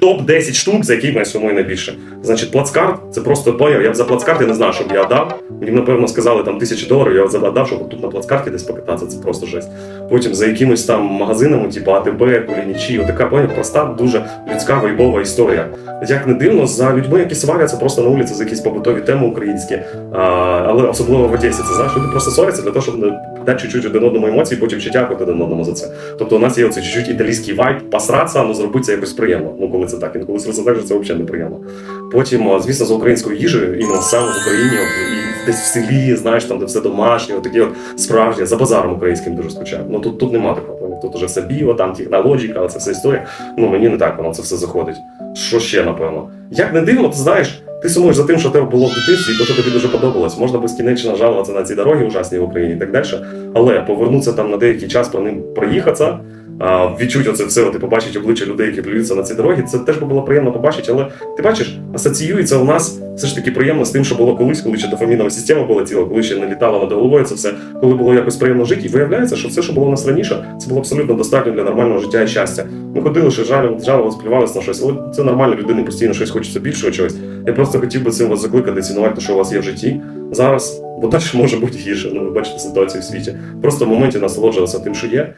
Топ 10 штук, за які мене сумує найбільше. Значить, плацкарт це просто поняв. Я б за плацкарт я не знаю, що б я дав. Мені напевно сказали там тисячі доларів. Я б задав, щоб тут на плацкарті десь покататися. Це просто жесть. Потім за якимось там магазинами, типу АТБ, Кулінічі, така поняв, проста, дуже людська вайбова історія. Як не дивно, за людьми, які сваряться просто на вулиці за якісь побутові теми українські, а, але особливо в Одесі, це знаєш, люди просто сваряться для того, щоб дати чуть-чуть один одному емоції, потім ще дякувати один одному за це. Тобто у нас є оцей чуть-чуть італійський вайб, посратися, але зробити це якось приємно. Ну коли це так, інколи це так, це взагалі неприємно. Потім, звісно, за українською їжею, іменно саме в Україні, і десь в селі, знаєш, там де все домашнє, такі от справжні, за базаром українським дуже скучаю. Ну тут, тут нема такого. Тут уже все біо, там технологіка, але це все історія. Ну мені не так воно це все заходить. Що ще, напевно? Як не дивно, ти знаєш, ти сумуєш за тим, що тебе було в дитинстві, і то, що тобі дуже подобалось. Можна безкінечно жалуватися на ці дороги ужасні в Україні і так далі. Але повернутися там на деякий час про ним проїхатися, відчути оце все, ти побачить обличчя людей, які плюються на ці дороги. Це теж би було приємно побачити, але ти бачиш, асоціюється у нас все ж таки приємно з тим, що було колись, коли ще дофамінова система була ціла, коли ще не літала над головою це все, коли було якось приємно жити. І виявляється, що все, що було у нас раніше, це було абсолютно достатньо для нормального життя і щастя. Ми ходили, що жалювалися, жалувалися, плювалися на щось, але це нормально, людини постійно щось хочеться більшого чогось. Я просто хотів би цим вас закликати, цінувати те, що у вас є в житті зараз, бо далі може бути гірше. Ну ви бачите ситуацію в світі. Просто в моменті насолоджуватися тим, що є,